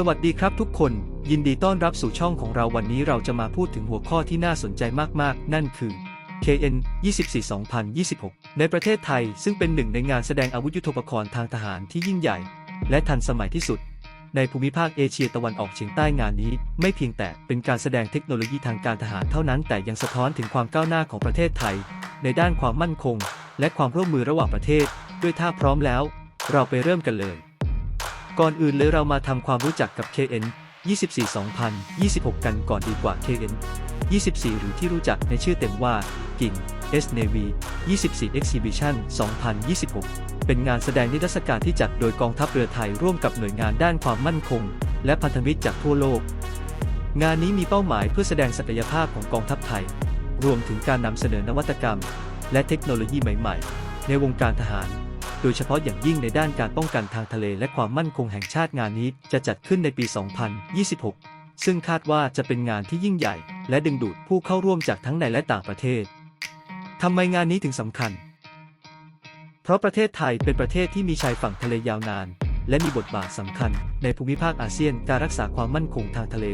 สวัสดีครับทุกคน ยินดีต้อนรับสู่ช่องของเราวันนี้เราจะมาพูดถึงหัวข้อที่น่าสนใจมากๆ นั่นคือ KN 24 2026 ในประเทศไทย ซึ่งเป็นหนึ่งในงานแสดงอาวุธยุทโธปกรณ์ทางทหารที่ยิ่งใหญ่ และทันสมัยที่สุด ในภูมิภาคเอเชียตะวันออกเฉียงใต้งานนี้ ไม่เพียงแต่เป็นการแสดงเทคโนโลยีทางการทหารเท่านั้น แต่ยังสะท้อนถึงความก้าวหน้าของประเทศไทย ในด้านความมั่นคง และความร่วมมือระหว่างประเทศ ด้วยถ้าพร้อมแล้ว เราไปเริ่มกันเลย ก่อนอื่นเลยเรามาทำความรู้จักกับ KN 24 2026 กันก่อนดีกว่า KN 24 หรือที่รู้จักในชื่อเต็มว่า กิ่ง S Navy 24 Exhibition 2026 เป็นงานแสดงนิทรรศการที่จัดโดยกองทัพเรือไทยร่วมกับหน่วยงานด้านความมั่นคง และพันธมิตรจากทั่วโลก งานนี้มีเป้าหมายเพื่อแสดงศักยภาพของกองทัพไทย รวมถึงการนำเสนอนวัตกรรม และเทคโนโลยีใหม่ ๆ ในวงการทหาร โดยเฉพาะอย่างยิ่งในด้านการป้องกันทางทะเลและความมั่นคงแห่งชาติงานนี้จะจัดขึ้นในปี 2026 ซึ่งคาดว่าจะเป็นงานที่ยิ่งใหญ่ และดึงดูดผู้เข้าร่วมจากทั้งในและต่างประเทศ ทำไมงานนี้ถึงสำคัญ เพราะประเทศไทยเป็นประเทศที่มีชายฝั่งทะเลยาวนาน และมีบทบาทสำคัญ ในภูมิภาคอาเซียนการรักษาความมั่นคงทางทะเล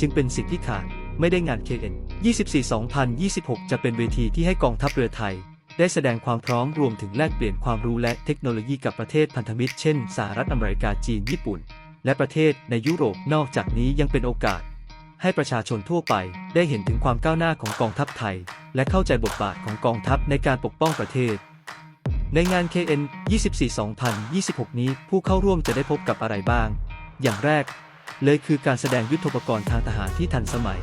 จึงเป็นสิ่งที่ขาดไม่ได้งาน KN 24 2026 จะเป็นเวทีที่ให้กองทัพเรือไทย ได้แสดงความพร้อมรวมถึงแลกเปลี่ยนความรู้และเทคโนโลยีกับประเทศพันธมิตร เช่นสหรัฐอเมริกาจีนญี่ปุ่น และประเทศในยุโรปนอกจากนี้ยังเป็นโอกาส ให้ประชาชนทั่วไปได้เห็นถึงความก้าวหน้าของกองทัพไทย และเข้าใจบทบาทของกองทัพในการปกป้องประเทศ ในงาน KN 24 2026 นี้ผู้เข้าร่วมจะได้พบกับอะไรบ้าง อย่างแรก เลยคือการแสดงยุทธปกรณ์ทางทหารที่ทันสมัย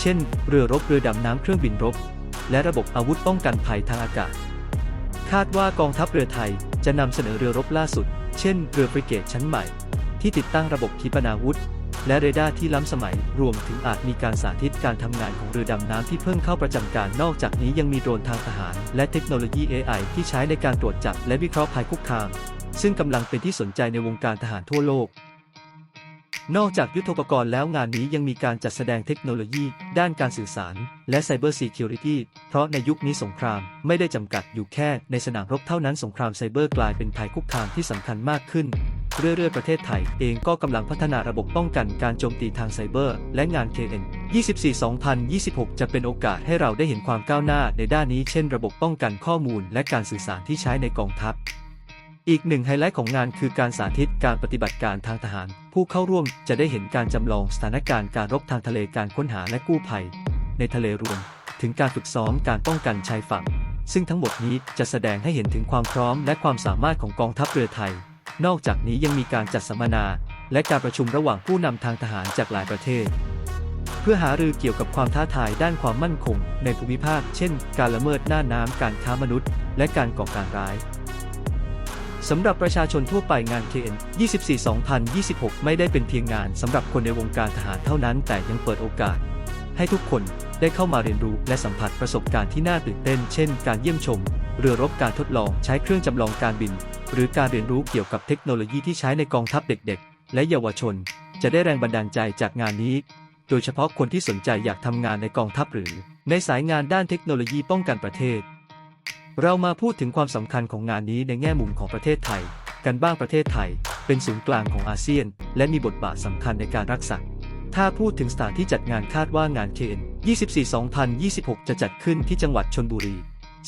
เช่น เรือรบเรือดำน้ำเครื่องบินรบ และระบบอาวุธป้องกันภัยทางอากาศ คาดว่ากองทัพเรือไทยจะนำเสนอเรือรบล่าสุด เช่น เรือฟริเกตชั้นใหม่ ที่ติดตั้งระบบขีปนาวุธ และเรดาร์ที่ล้ำสมัย รวมถึงอาจมีการสาธิตการทำงานของเรือดำน้ำที่เพิ่งเข้าประจำการ นอกจากนี้ยังมีโดรนทางทหาร และเทคโนโลยี AI ที่ใช้ในการตรวจจับและวิเคราะห์ภัยคุกคาม ซึ่งกำลังเป็นที่สนใจในวงการทหารทั่วโลก นอกจากยุทธปกรณ์แล้วงานนี้ยังมีการจัดแสดงเทคโนโลยี ด้านการสื่อสาร และไซเบอร์ซีเคียวริตี้เพราะในยุคนี้สงครามไม่ได้จำกัดอยู่แค่ในสนามรบเท่านั้นสงครามไซเบอร์กลายเป็นภัยคุกคามที่สำคัญมากขึ้น เรื่อยๆประเทศไทยเองก็กำลังพัฒนาระบบป้องกันการโจมตีทางไซเบอร์ และงาน KN 24 2026 จะเป็นโอกาสให้เราได้เห็นความก้าวหน้าในด้านนี้เช่น ระบบป้องกันข้อมูล และการสื่อสารที่ใช้ในกองทัพ อีกหนึ่งไฮไลท์ของงานคือการสาธิตการปฏิบัติการทางทหาร ผู้เข้าร่วมจะได้เห็นการจำลองสถานการณ์การรบทางทะเลการค้นหาและกู้ภัย ในทะเลรวม ถึงการฝึกซ้อมการป้องกันชายฝั่ง ซึ่งทั้งหมดนี้จะแสดงให้เห็นถึงความพร้อมและความสามารถของกองทัพเรือไทย นอกจากนี้ยังมีการจัดสัมมนา และการประชุมระหว่างผู้นำทางทหารจากหลายประเทศ เพื่อหารือเกี่ยวกับความท้าทายด้านความมั่นคง ในภูมิภาค เช่น การละเมิดหน้าน้ำการค้ามนุษย์ และการก่อการร้าย สำหรับประชาชนทั่วไปงาน KN 24 2026 ไม่ได้เป็นเพียงงานสำหรับคนในวงการทหารเท่านั้น แต่ยังเปิดโอกาส ให้ทุกคนได้เข้ามาเรียนรู้และสัมผัสประสบการณ์ที่น่าตื่นเต้น เช่น การเยี่ยมชม เรือรบการทดลองใช้เครื่องจำลองการบิน หรือการเรียนรู้เกี่ยวกับเทคโนโลยีที่ใช้ในกองทัพเด็กๆ และเยาวชน จะได้แรงบันดาลใจจากงานนี้ โดยเฉพาะคนที่สนใจอยากทำงานในกองทัพหรือ ในสายงานด้านเทคโนโลยีป้องกันประเทศ เรามาพูดถึงความสำคัญของงานนี้ในแง่มุมของประเทศไทย กันบ้างประเทศไทย เป็นศูนย์กลางของอาเซียน และมีบทบาทสำคัญในการรักษาถ้าพูดถึงสถานที่จัดงานคาดว่างาน KN 24 2026 จะจัดขึ้นที่จังหวัดชนบุรี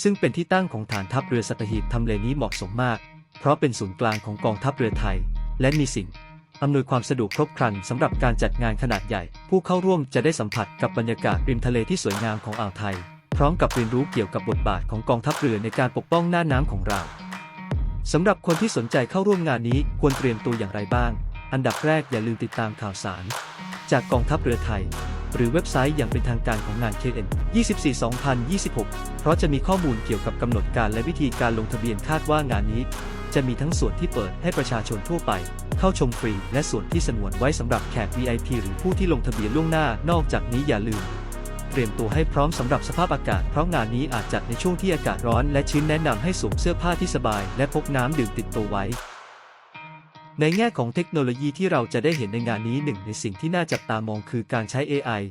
ซึ่งเป็นที่ตั้งของฐานทัพเรือสัตหีบทำเลนี้เหมาะสมมาก เพราะเป็นศูนย์กลางของกองทัพเรือไทย และมีสิ่งอำนวยความสะดวกครบครันสำหรับการจัดงานขนาดใหญ่ ผู้เข้าร่วมจะได้สัมผัสกับบรรยากาศริมทะเลที่สวยงามของอ่าวไทย พร้อมกับเรียนรู้เกี่ยวกับบทบาทของกองทัพเรือในการปกป้องหน้าน้ำของเราสำหรับคนที่สนใจเข้าร่วมงานนี้ควรเตรียมตัวอย่างไรบ้าง อันดับแรกอย่าลืมติดตามข่าวสาร จากกองทัพเรือไทย หรือเว็บไซต์อย่างเป็นทางการของงาน KN 24 2026 เพราะจะมีข้อมูลเกี่ยวกับกำหนดการและวิธีการลงทะเบียนคาดว่างานนี้ จะมีทั้งส่วนที่เปิดให้ประชาชนทั่วไป เข้าชมฟรี และส่วนที่สงวนไว้สำหรับแขก VIP หรือผู้ที่ลงทะเบียนล่วงหน้า นอกจากนี้อย่าลืม รียมตัวให้พร้อมสำหรับสภาพอากาศ เพราะงานนี้อาจจัดในช่วงที่อากาศร้อนและชื้นแนะนำให้สวมเสื้อผ้าที่สบาย และพกน้ำดื่มติดตัวไว้ ในแง่ของเทคโนโลยีที่เราจะได้เห็นในงานนี้หนึ่งในสิ่งที่น่าจับตามองคือการใช้ AI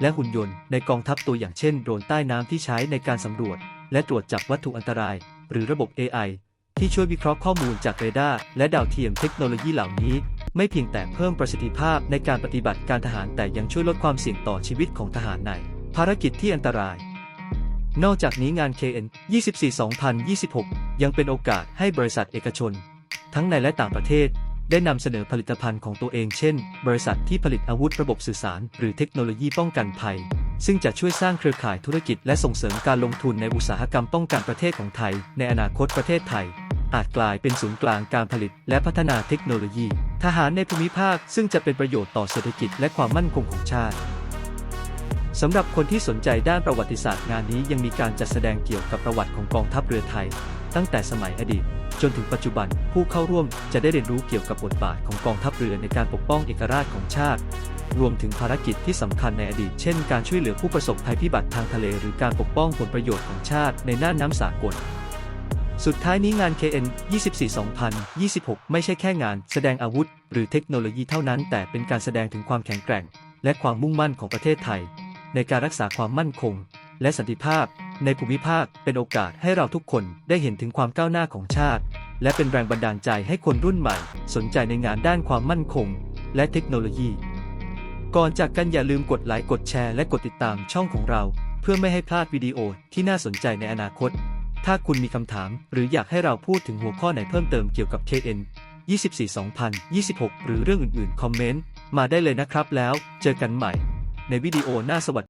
และหุ่นยนต์ในกองทัพตัวอย่างเช่นโดรนใต้น้ำที่ใช้ในการสำรวจ และตรวจจับวัตถุอันตราย หรือระบบ AI ที่ช่วยวิเคราะห์ข้อมูลจากเรดาร์และดาวเทียมเทคโนโลยีเหล่านี้ ไม่เพียงแต่เพิ่มประสิทธิภาพในการปฏิบัติการทหารแต่ยังช่วยลดความเสี่ยงต่อชีวิตของทหารใน ภารกิจที่อันตราย นอกจากนี้งาน KN 24 2026 ยังเป็นโอกาสให้บริษัทเอกชน ทั้งในและต่างประเทศ ได้นำเสนอผลิตภัณฑ์ของตัวเอง เช่น บริษัทที่ผลิตอาวุธระบบสื่อสาร หรือเทคโนโลยีป้องกันภัย ซึ่งจะช่วยสร้างเครือข่ายธุรกิจและส่งเสริมการลงทุนในอุตสาหกรรมป้องกันประเทศของไทย ในอนาคตประเทศไทยอาจกลายเป็นศูนย์กลางการผลิตและพัฒนาเทคโนโลยี ทหารในภูมิภาคซึ่งจะเป็นประโยชน์ต่อเศรษฐกิจและความมั่นคงของชาติ สำหรับคนที่สนใจด้านประวัติศาสตร์งานนี้ยังมีการจัดแสดงเกี่ยวกับประวัติของกองทัพเรือไทย ตั้งแต่สมัยอดีต จนถึงปัจจุบันผู้เข้าร่วมจะได้เรียนรู้เกี่ยวกับบทบาทของกองทัพเรือในการปกป้องเอกราชของชาติ รวมถึงภารกิจที่สำคัญในอดีต เช่นการช่วยเหลือผู้ประสบภัยพิบัติทางทะเล หรือการปกป้องผลประโยชน์ของชาติในน่านน้ำสากลสุดท้ายนี้งาน KN 24 2026 ไม่ใช่แค่งานแสดงอาวุธ หรือเทคโนโลยีเท่านั้น แต่เป็นการแสดงถึงความแข็งแกร่ง และความมุ่งมั่นของประเทศไทย ในการรักษาความมั่นคง และสันติภาพ ในภูมิภาคเป็นโอกาสให้เราทุกคนได้เห็นถึงความก้าวหน้าของชาติ และเป็นแรงบันดาลใจให้คนรุ่นใหม่ สนใจในงานด้านความมั่นคง และเทคโนโลยี ก่อนจากกันอย่าลืมกดไลค์กดแชร์และกดติดตามช่องของเรา เพื่อไม่ให้พลาดวิดีโอที่น่าสนใจในอนาคต ถ้าคุณมีคำถาม หรืออยากให้เราพูดถึงหัวข้อไหนเพิ่มเติมเกี่ยวกับ KN 24 2026 หรือเรื่องอื่นๆ คอมเมนต์ มาได้เลยนะครับแล้ว เจอกันใหม่ ในวิดีโอหน้าสวัสดี